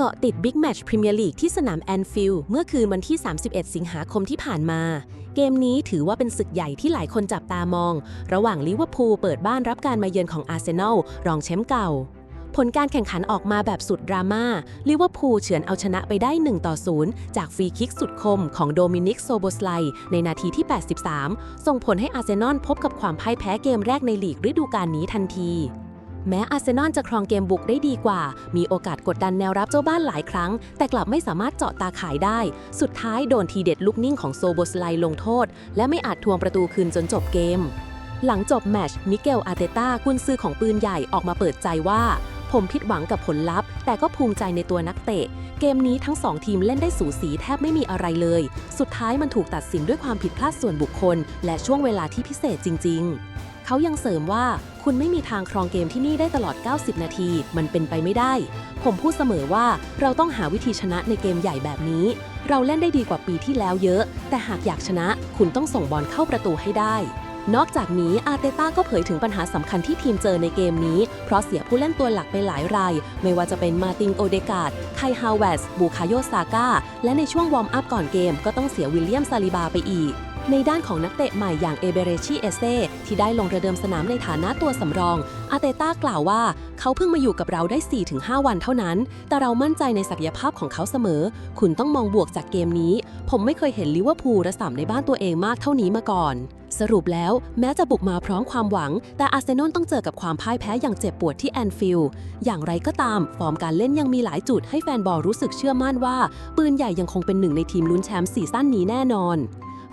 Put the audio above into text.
เกาะติดบิ๊กแมตช์พรีเมียร์ลีกที่สนามแอนฟิลด์เมื่อคืนวันที่ 31 สิงหาคมที่ผ่านมา เกมนี้ถือว่าเป็นศึกใหญ่ที่หลายคนจับตามอง ระหว่างลิเวอร์พูลเปิดบ้านรับการมาเยือนของอาร์เซนอลรองแชมป์เก่า ผลการแข่งขันออกมาแบบสุดดราม่าลิเวอร์พูลเฉือนเอาชนะไปได้ 1 ต่อ 0 จากฟรีคิกสุดคมของโดมินิกโซโบสไลในนาทีที่ 83 ส่งผลให้อาร์เซนอลพบกับความพ่ายแพ้เกมแรกในลีกฤดูกาลนี้ทันที แม้อาร์เซนอลจะครองเกมบุกได้ดีกว่า มีโอกาสกดดันแนวรับเจ้าบ้านหลายครั้ง แต่กลับไม่สามารถเจาะตาข่ายได้ สุดท้ายโดนทีเด็ดลูกนิ่งของโซโบสไลลงโทษ และไม่อาจทวงประตูคืนจนจบเกม หลังจบแมชมิเกลอาร์เตต้ากุนซือของปืนใหญ่ออกมาเปิดใจว่า ผมผิดหวังกับผลลัพธ์ แต่ก็ภูมิใจในตัวนักเตะ เกมนี้ทั้งสองทีมเล่นได้สูสีแทบไม่มีอะไรเลย สุดท้ายมันถูกตัดสินด้วยความผิดพลาดส่วนบุคคล และช่วงเวลาที่พิเศษจริงๆเขายังเสริมว่า คุณไม่มีทางครองเกมที่นี่ได้ตลอด 90 นาที มันเป็นไปไม่ได้ ผมพูดเสมอว่าเราต้องหาวิธีชนะในเกมใหญ่แบบนี้ เราเล่นได้ดีกว่าปีที่แล้วเยอะ แต่หากอยากชนะ คุณต้องส่งบอลเข้าประตูให้ได้ นอกจากนี้อาร์เตต้าก็เผยถึงปัญหาสำคัญที่ทีมเจอในเกมนี้ เพราะเสียผู้เล่นตัวหลักไปหลายราย ไม่ว่าจะเป็นมาติงโอเดกาดไคฮาวเวสบูคาโยซาก้า และในช่วงวอร์มอัพก่อนเกมก็ต้องเสียวิลเลียมซาลิบาไปอีก ในด้านของนักเตะใหม่อย่างเอเบเรชิเอเซที่ได้ลงระเดิมสนามในฐานะตัวสำรอง อาเตต้ากล่าวว่า เขาเพิ่งมาอยู่กับเราได้ 4-5 วันเท่านั้น แต่เรามั่นใจในศักยภาพของเขาเสมอ คุณต้องมองบวกจากเกมนี้ ผมไม่เคยเห็นลิเวอร์พูลระสำในบ้านตัวเองมากเท่านี้มาก่อนสรุปแล้วแม้จะบุกมาพร้อมความหวัง แต่อาร์เซนอลต้องเจอกับความพ่ายแพ้อย่างเจ็บปวดที่แอนฟิลด์อย่างไรก็ตาม ฟอร์มการเล่นยังมีหลายจุดให้แฟนบอลรู้สึกเชื่อมั่นว่า ปืนใหญ่ยังคงเป็นหนึ่งในทีมลุ้นแชมป์ซีซั่นนี้แน่นอน